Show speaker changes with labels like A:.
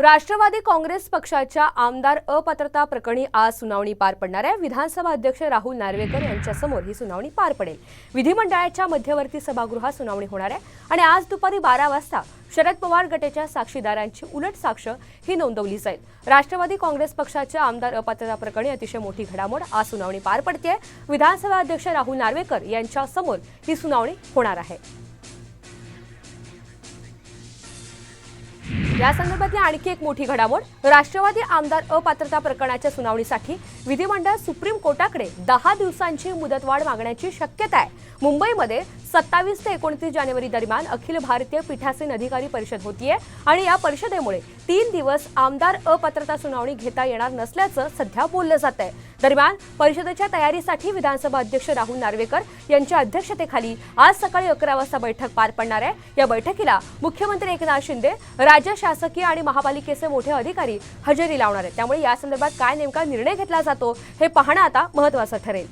A: राष्ट्रवादी काँग्रेस पक्षाच्या आमदार अपात्रता प्रकरणी आज सुनावणी पार पडणार आहे. विधानसभा अध्यक्ष राहुल नार्वेकर यांच्यासमोर ही सुनावणी पार पडेल. विधिमंडळाच्या मध्यवर्ती सभागृहात सुनावणी होणार आहे आणि आज दुपारी बारा वाजता शरद पवार गटाच्या साक्षीदारांची उलट साक्ष ही नोंदवली जाईल. राष्ट्रवादी काँग्रेस पक्षाच्या आमदार अपात्रता प्रकरणी अतिशय मोठी घडामोड आज सुनावणी पार पडते विधानसभा अध्यक्ष राहुल नार्वेकर यांच्यासमोर ही सुनावणी होणार आहे. या संदर्भातली आणखी एक मोठी घडामोड राष्ट्रवादी आमदार अपात्रता प्रकरणाच्या सुनावणीसाठी विधिमंडळ सुप्रीम कोर्टाकडे दहा दिवसांची मुदतवाढ मागण्याची शक्यता आहे. मुंबईमध्ये सत्तावीस ते एकोणतीस जानेवारी दरम्यान अखिल भारतीय पीठासीन अधिकारी परिषद होतीये आणि या परिषदेमुळे तीन दिवस आमदार अपात्रता सुनावणी घेता येणार नसल्याचं सध्या बोललं जात आहे दरम्यान परिषदेच्या तयारीसाठी विधानसभा अध्यक्ष राहुल नार्वेकर यांच्या अध्यक्षतेखाली आज सकाळी अकरा वाजता बैठक पार पडणार आहे. या बैठकीला मुख्यमंत्री एकनाथ शिंदे राज्य शासकीय आणि महापालिकेचे मोठे अधिकारी हजेरी लावणार आहेत. त्यामुळे या संदर्भात काय नेमका निर्णय घेतला जातो हे पाहणं आता महत्वाचं ठरेल.